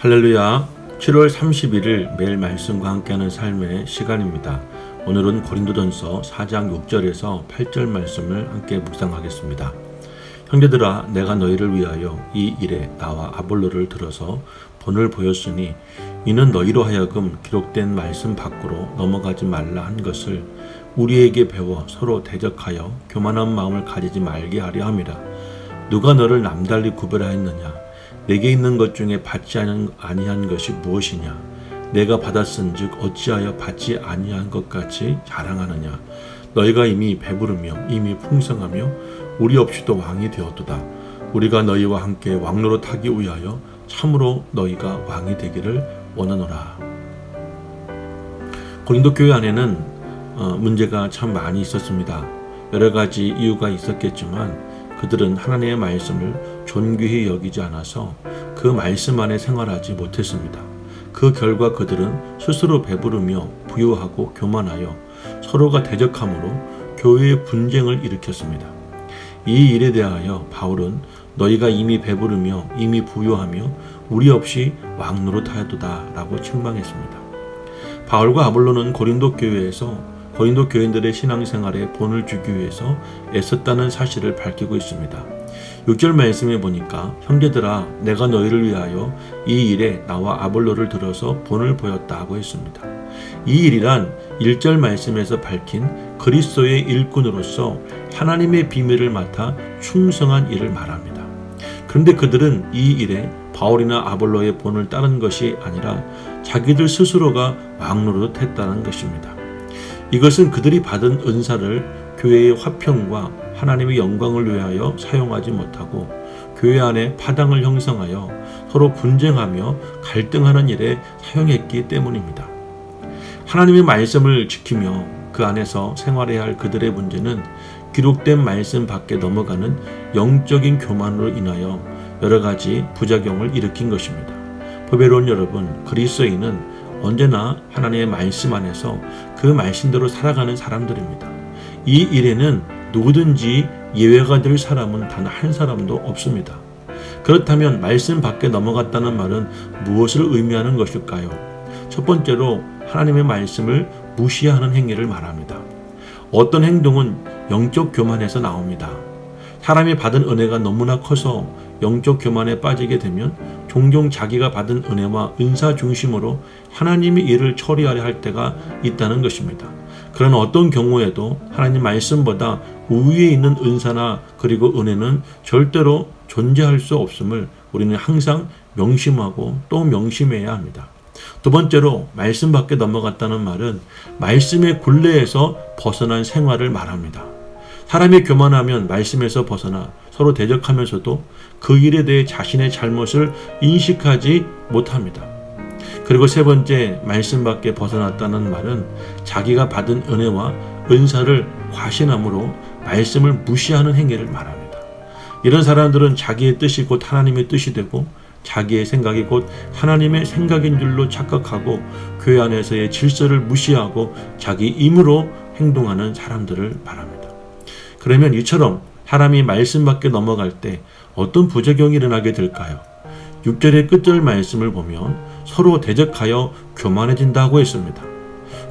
할렐루야. 7월 31일 매일 말씀과 함께하는 삶의 시간입니다. 오늘은 고린도전서 4장 6절에서 8절 말씀을 함께 묵상하겠습니다. 형제들아 내가 너희를 위하여 이 일에 나와 아볼로를 들어서 본을 보였으니 이는 너희로 하여금 기록된 말씀 밖으로 넘어가지 말라 한 것을 우리에게 배워 서로 대적하여 교만한 마음을 가지지 말게 하려 함이라. 누가 너를 남달리 구별하였느냐? 내게 있는 것 중에 받지 아니한 것이 무엇이냐? 내가 받았은즉 어찌하여 받지 아니한 것 같이 자랑하느냐? 너희가 이미 배부르며 이미 풍성하며 우리 없이도 왕이 되었도다. 우리가 너희와 함께 왕로로 타기 위하여 참으로 너희가 왕이 되기를 원하노라. 고린도 교회 안에는 어, 문제가 참 많이 있었습니다. 여러 가지 이유가 있었겠지만 그들은 하나님의 말씀을 존귀히 여기지 않아서 그 말씀 안에 생활하지 못했습니다. 그 결과 그들은 스스로 배부르며 부유하고 교만하여 서로가 대적함으로 교회의 분쟁을 일으켰습니다. 이 일에 대하여 바울은 너희가 이미 배부르며 이미 부유하며 우리 없이 왕노릇하였도다 라고 책망했습니다. 바울과 아볼로는 고린도 교회에서 고린도 교인들의 신앙생활에 본을 주기 위해서 애썼다는 사실을 밝히고 있습니다. 6절 말씀에 보니까 형제들아 내가 너희를 위하여 이 일에 나와 아볼로를 들어서 본을 보였다 고 했습니다. 이 일이란 1절 말씀에서 밝힌 그리스도의 일꾼으로서 하나님의 비밀을 맡아 충성한 일을 말합니다. 그런데 그들은 이 일에 바울이나 아볼로의 본을 따른 것이 아니라 자기들 스스로가 왕노릇 했다는 것입니다. 이것은 그들이 받은 은사를 교회의 화평과 하나님의 영광을 위하여 사용하지 못하고 교회 안에 파당을 형성하여 서로 분쟁하며 갈등하는 일에 사용했기 때문입니다. 하나님의 말씀을 지키며 그 안에서 생활해야 할 그들의 문제는 기록된 말씀 밖에 넘어가는 영적인 교만으로 인하여 여러 가지 부작용을 일으킨 것입니다. 보배로운 여러분, 그리스도인은 언제나 하나님의 말씀 안에서 그 말씀대로 살아가는 사람들입니다. 이 일에는 누구든지 예외가 될 사람은 단 한 사람도 없습니다. 그렇다면 말씀 밖에 넘어갔다는 말은 무엇을 의미하는 것일까요? 첫 번째로 하나님의 말씀을 무시하는 행위를 말합니다. 어떤 행동은 영적 교만에서 나옵니다. 사람이 받은 은혜가 너무나 커서 영적 교만에 빠지게 되면 종종 자기가 받은 은혜와 은사 중심으로 하나님의 일을 처리하려 할 때가 있다는 것입니다. 그런 어떤 경우에도 하나님 말씀보다 우위에 있는 은사나 그리고 은혜는 절대로 존재할 수 없음을 우리는 항상 명심하고 또 명심해야 합니다. 두 번째로 말씀 밖에 넘어갔다는 말은 말씀의 굴레에서 벗어난 생활을 말합니다. 사람이 교만하면 말씀에서 벗어나 서로 대적하면서도 그 일에 대해 자신의 잘못을 인식하지 못합니다. 그리고 세 번째 말씀 밖에 벗어났다는 말은 자기가 받은 은혜와 은사를 과신함으로 말씀을 무시하는 행위를 말합니다. 이런 사람들은 자기의 뜻이 곧 하나님의 뜻이 되고 자기의 생각이 곧 하나님의 생각인 줄로 착각하고 교회 안에서의 질서를 무시하고 자기 힘으로 행동하는 사람들을 말합니다. 그러면 이처럼 사람이 말씀 밖에 넘어갈 때 어떤 부작용이 일어나게 될까요? 6절의 끝절 말씀을 보면 서로 대적하여 교만해진다고 했습니다.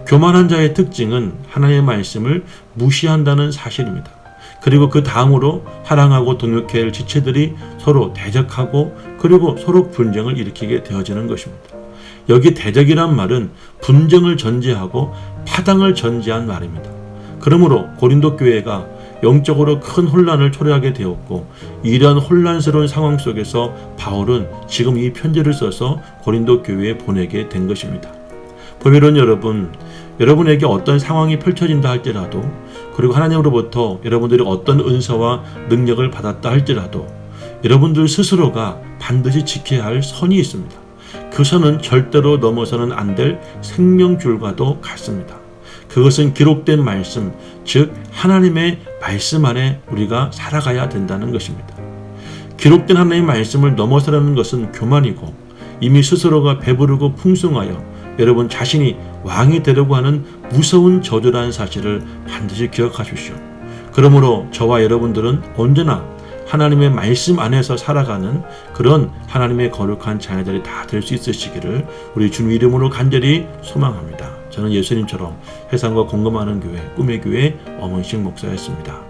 교만한 자의 특징은 하나님의 말씀을 무시한다는 사실입니다. 그리고 그 다음으로 사랑하고 동역해야 할 지체들이 서로 대적하고 그리고 서로 분쟁을 일으키게 되어지는 것입니다. 여기 대적이란 말은 분쟁을 전제하고 파당을 전제한 말입니다. 그러므로 고린도 교회가 영적으로 큰 혼란을 초래하게 되었고 이러한 혼란스러운 상황 속에서 바울은 지금 이 편지를 써서 고린도 교회에 보내게 된 것입니다. 보배론 여러분, 여러분에게 어떤 상황이 펼쳐진다 할지라도 그리고 하나님으로부터 여러분들이 어떤 은사와 능력을 받았다 할지라도 여러분들 스스로가 반드시 지켜야 할 선이 있습니다. 그 선은 절대로 넘어서는 안 될 생명줄과도 같습니다. 그것은 기록된 말씀, 즉 하나님의 말씀 안에 우리가 살아가야 된다는 것입니다. 기록된 하나님의 말씀을 넘어서라는 것은 교만이고 이미 스스로가 배부르고 풍성하여 여러분 자신이 왕이 되려고 하는 무서운 저주라는 사실을 반드시 기억하십시오. 그러므로 저와 여러분들은 언제나 하나님의 말씀 안에서 살아가는 그런 하나님의 거룩한 자녀들이 다 될 수 있으시기를 우리 주님 이름으로 간절히 소망합니다. 저는 예수님처럼 세상과 공감하는 교회 꿈의 교회 어머니식 목사였습니다.